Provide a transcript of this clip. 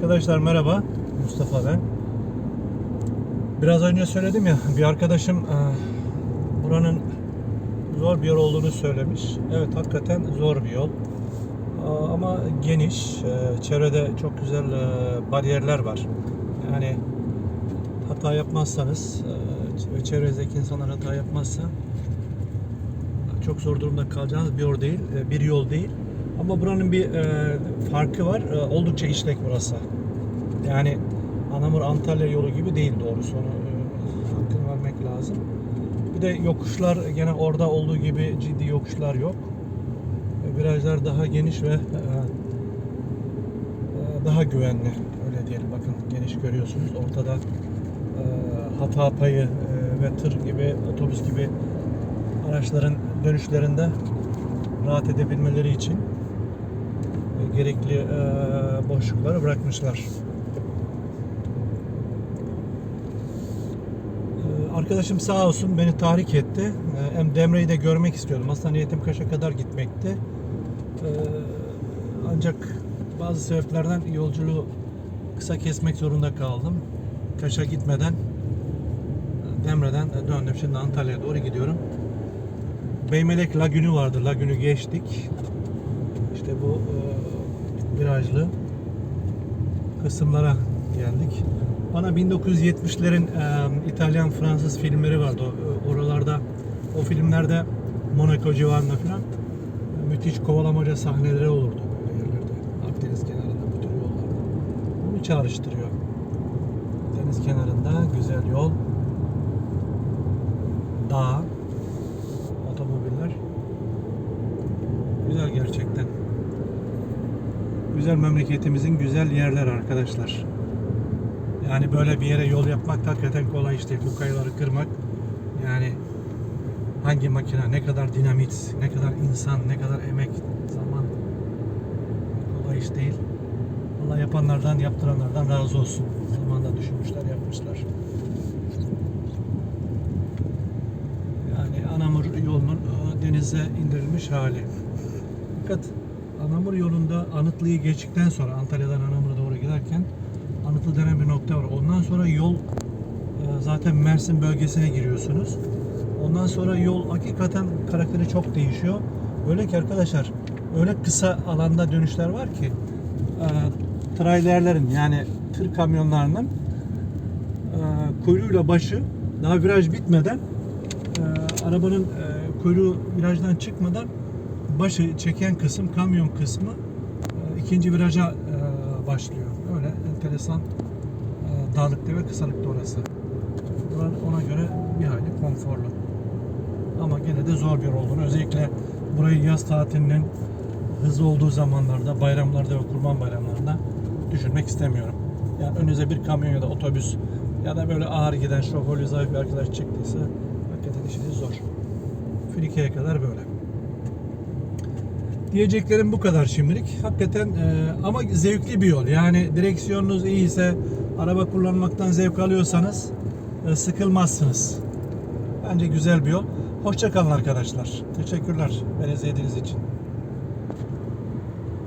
Arkadaşlar merhaba. Mustafa ben. Biraz önce söyledim ya bir arkadaşım e, buranın zor bir yol olduğunu söylemiş. Evet hakikaten zor bir yol. A- Ama geniş. e, Çevrede çok güzel e, bariyerler var. Yani hata yapmazsanız e, çevrenizdeki insanlar hata yapmazsa çok zor durumda kalacağınız bir yol değil, e, bir yol değil. Ama buranın bir e, farkı var. E, oldukça işlek burası. Yani Anamur Antalya yolu gibi değil doğrusu. Onu e, hakkını vermek lazım. Bir de yokuşlar gene orada olduğu gibi ciddi yokuşlar yok. E, Virajlar daha geniş ve e, e, daha güvenli. Öyle diyelim. Bakın geniş görüyorsunuz. Ortada e, hata payı e, ve tır gibi, otobüs gibi araçların dönüşlerinde rahat edebilmeleri için e, gerekli e, boşlukları bırakmışlar. E, Arkadaşım sağ olsun beni tahrik etti. Hem Demre'yi de görmek istiyordum. Aslında niyetim Kaş'a kadar gitmekti. Ancak bazı sebeplerden yolculuğu kısa kesmek zorunda kaldım. Kaş'a gitmeden Demre'den döndüm. Şimdi Antalya'ya doğru gidiyorum. Beymelek Lagünü vardı. Lagünü geçtik. İşte bu e, virajlı kısımlara geldik. Bana 1970'lerin e, İtalyan Fransız filmleri vardı. O, oralarda o filmlerde Monaco civarında falan e, müthiş kovalamaca sahneleri olurdu böyle yerlerde. Akdeniz kenarında bu tür yollarda. Bunu çağrıştırıyor. Deniz kenarında güzel yol. Dağ, Güzel memleketimizin güzel yerler arkadaşlar. Yani böyle bir yere yol yapmak hakikaten kolay iş değil. Bu kayaları kırmak yani hangi makine, ne kadar dinamit, ne kadar insan, ne kadar emek, zaman kolay iş değil. Allah yapanlardan, yaptıranlardan razı olsun. Zamanında düşünmüşler, yapmışlar. Yani Anamur yolunun denize indirilmiş hali. Fakat Anamur yolunda Anıtlı'yı geçtikten sonra Antalya'dan Anamur'a doğru giderken Anıtlı denen bir nokta var. Ondan sonra yol e, zaten Mersin bölgesine giriyorsunuz. Ondan sonra yol hakikaten karakteri çok değişiyor. Öyle ki arkadaşlar öyle kısa alanda dönüşler var ki e, trailerlerin yani tır kamyonlarının e, kuyruğuyla başı daha viraj bitmeden arabanın kuyruğu virajdan çıkmadan başı çeken kısım kamyon kısmı e, ikinci viraja e, başlıyor. Öyle enteresan e, dağlıkta ve kısalıkta orası. Buranın ona göre bir hayli konforlu. Ama gene de zor bir yol olduğunu özellikle burayı yaz tatilinin hızlı olduğu zamanlarda, bayramlarda ve kurban bayramlarında düşünmek istemiyorum. Yani önünüze bir kamyon ya da otobüs ya da böyle ağır giden şoförlü zayıf bir arkadaş çıktıysa hakikaten işiniz zor. Filike'ye kadar böyle. Diyeceklerim bu kadar şimdilik. Hakikaten e, ama zevkli bir yol. Yani direksiyonunuz iyiyse, araba kullanmaktan zevk alıyorsanız e, sıkılmazsınız. Bence güzel bir yol. Hoşça kalın arkadaşlar. Teşekkürler beni izlediğiniz için.